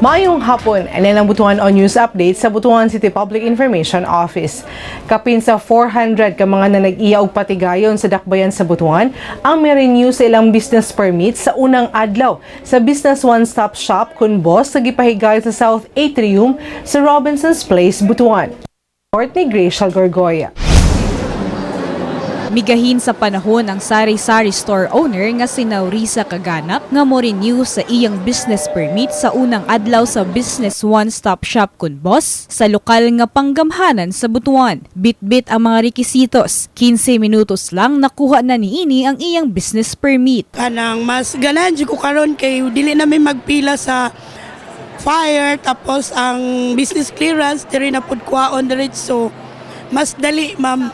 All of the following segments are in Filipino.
Maayong hapon, alin ang Butuan on News Update sa Butuan City Public Information Office. Kapin sa 400 ka mga na nag-iya og patigayon sa dakbayan sa Butuan, ang may-renew sa ilang business permit sa unang adlaw sa Business One Stop Shop kun boss sa gipahigayon sa South Atrium sa Robinson's Place, Butuan. Report ni Gracial Gorgoya. Migahin sa panahon ang sari-sari store owner nga si Naurisa Kaganap nga mo renew sa iyang business permit sa unang adlaw sa Business One Stop Shop kun boss sa lokal nga panggamhanan sa Butuan. Bit-bit ang mga rekisitos. 15 minutos lang nakuha na niini ang iyang business permit. kanang mas ganan ko karon kay dili na may magpila sa fire tapos ang business clearance diri na pud kuhaon diretso mas dali ma'am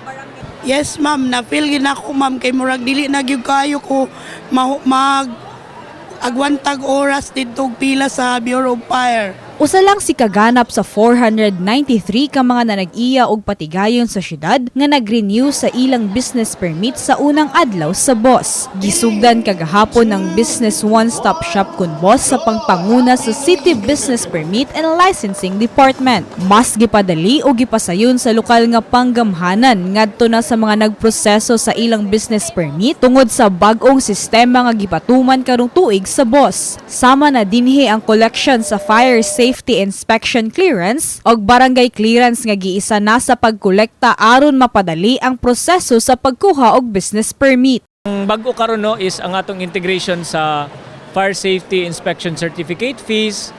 yes ma'am. Na feel gid ako ma'am. Kay murag dili na kayo ko ma- mag agwantag oras dito pila sa Bureau of Fire Usa lang si kaganap sa 493 ka mga na nag-iya og patigayon sa syudad nga nag-renew sa ilang business permit sa unang adlaw sa boss. Gisugdan kagahapon ng Business One Stop Shop kun boss sa pangpanguna sa City Business Permit and Licensing Department. Mas gipadali o gipasayon sa lokal nga panggamhanan ngadto na sa mga nagproseso sa ilang business permit tungod sa bag-ong sistema nga gipatuman karong tuig sa boss. Sama na dinhi ang collection sa fire safety inspection clearance og barangay clearance nga giisa na sa pagkolekta aron mapadali ang proseso sa pagkuha og business permit. Ang bago karon no is ang atong integration sa fire safety inspection certificate fees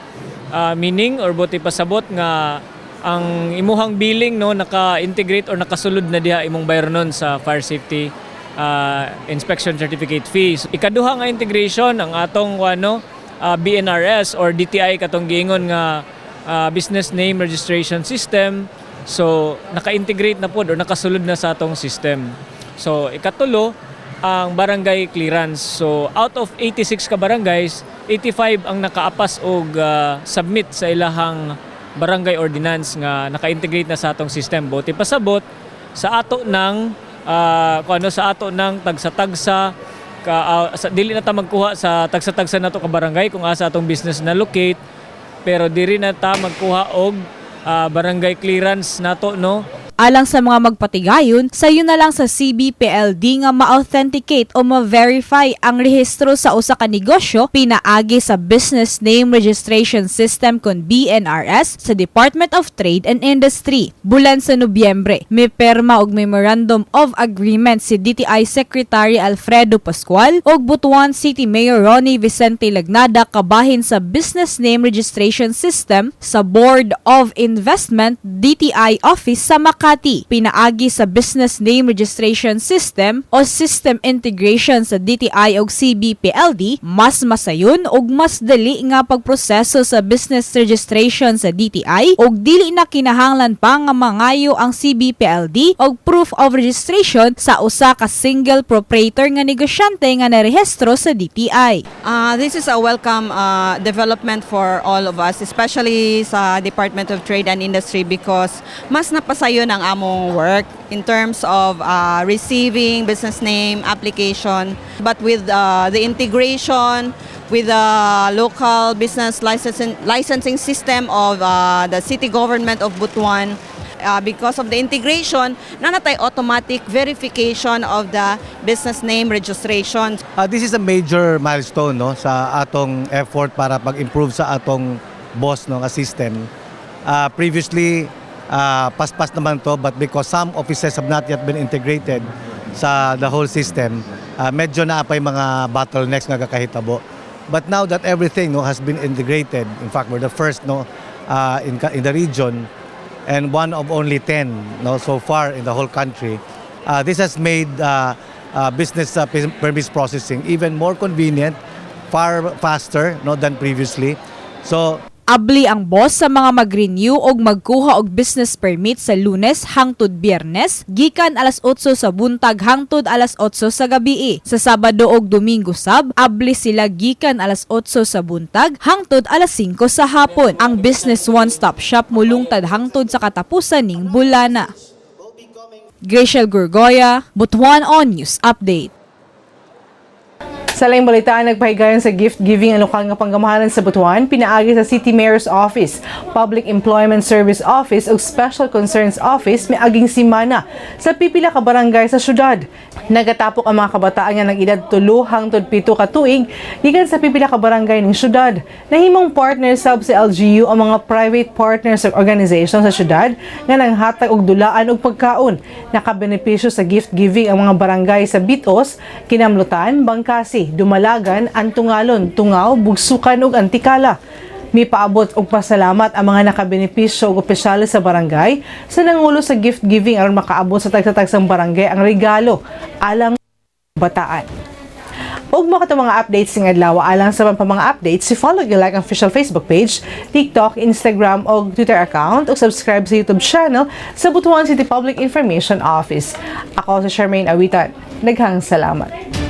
ah, meaning or buti pasabot nga ang imuhang billing no naka-integrate or nakasulod na diha imong bayaronon sa fire safety ah, inspection certificate fees. Ikaduha nga integration ang atong ano ah, BNRS or DTI katong giingon nga ah, business name registration system. So naka-integrate na pod or nakasulod na sa atong system. So ikatulo ang barangay clearance. So out of 86 ka barangays, 85 ang nakaapas og ah, submit sa ilahang barangay ordinance nga naka-integrate na sa atong system. Buti pasabot sa ato ng ah, kung ano sa ato ng tagsa-tagsa ka ah, sa, dili na ta magkuha sa tagsa-tagsa nato ka barangay kung asa atong business na locate. Pero diri na ta magkuha og ah, barangay clearance nato no Alang sa mga magpatigayon, sayo na lang sa CBPLD nga ma-authenticate o ma-verify ang rehistro sa usa ka negosyo pinaagi sa Business Name Registration System kon BNRS sa Department of Trade and Industry. Bulan sa Nobyembre, may perma og Memorandum of Agreement si DTI Secretary Alfredo Pascual ug Butuan City Mayor Ronnie Vicente Lagnada kabahin sa Business Name Registration System sa Board of Investment DTI Office sa Makati. Pinaagi sa Business Name Registration System o System Integration sa DTI ug CBPLD, mas masayon ug mas dali nga pagproseso sa business registration sa DTI ug dili na kinahanglan pa nga mangayo ang CBPLD og proof of registration sa usa ka single proprietor nga negosyante nga narehistro sa DTI. Uh, this is a welcome uh, development for all of us, especially sa Department of Trade and Industry because mas napasayo ng among work in terms of uh, receiving business name application. But with uh, the integration with the local business licensing, licensing system of uh, the city government of Butuan, uh, because of the integration, nanatay automatic verification of the business name registration. Uh, this is a major milestone no sa atong effort para pag-improve sa atong boss no nga system. Uh, previously uh, paspas naman to but because some offices have not yet been integrated sa the whole system, uh, medyo na apay mga bottlenecks nga kakahitabo. But now that everything no has been integrated, in fact we're the first no uh, in in the region and one of only 10 no so far in the whole country. Uh, this has made uh, uh, business uh, permits processing even more convenient, far faster no than previously. So Abli ang boss sa mga mag-renew og magkuha og business permit sa Lunes hangtod Biyernes, gikan alas 8 sa buntag hangtod alas 8 sa gabii. Sa Sabado og Domingo sab, abli sila gikan alas 8 sa buntag hangtod alas 5 sa hapon. Ang Business One Stop Shop mulungtad hangtod sa katapusan ning bulana. Graciel Gurgoya, Butuan on News Update. Sa laing balitaan, nagpahigayon sa gift giving ang lokal nga panggamahalan sa Butuan, pinaagi sa City Mayor's Office, Public Employment Service Office ug Special Concerns Office may aging simana sa pipila ka barangay sa syudad. Nagatapok ang mga kabataan nga ng edad tulo hangtod pito ka tuig gikan sa pipila ka barangay ning syudad. Nahimong partner sub sa LGU ang mga private partners ug organization sa syudad nga nanghatag og dulaan ug pagkaon. Nakabenepisyo sa gift giving ang mga barangay sa Bitos, Kinamlutan, Bangkasi, Dumalagan, Antungalon, Tungaw, Bugsukan ug Antikala. May paabot og pasalamat ang mga nakabenepisyo ug opisyales sa barangay sa nangulo sa gift giving aron makaabot sa tagsa-tagsang barangay ang regalo alang bataan. Ug mo kato mga updates ng adlaw alang sa mga updates, si follow yung like ang official Facebook page, TikTok, Instagram o Twitter account o subscribe sa YouTube channel sa Butuan City Public Information Office. Ako si Charmaine Awitan. Naghang salamat.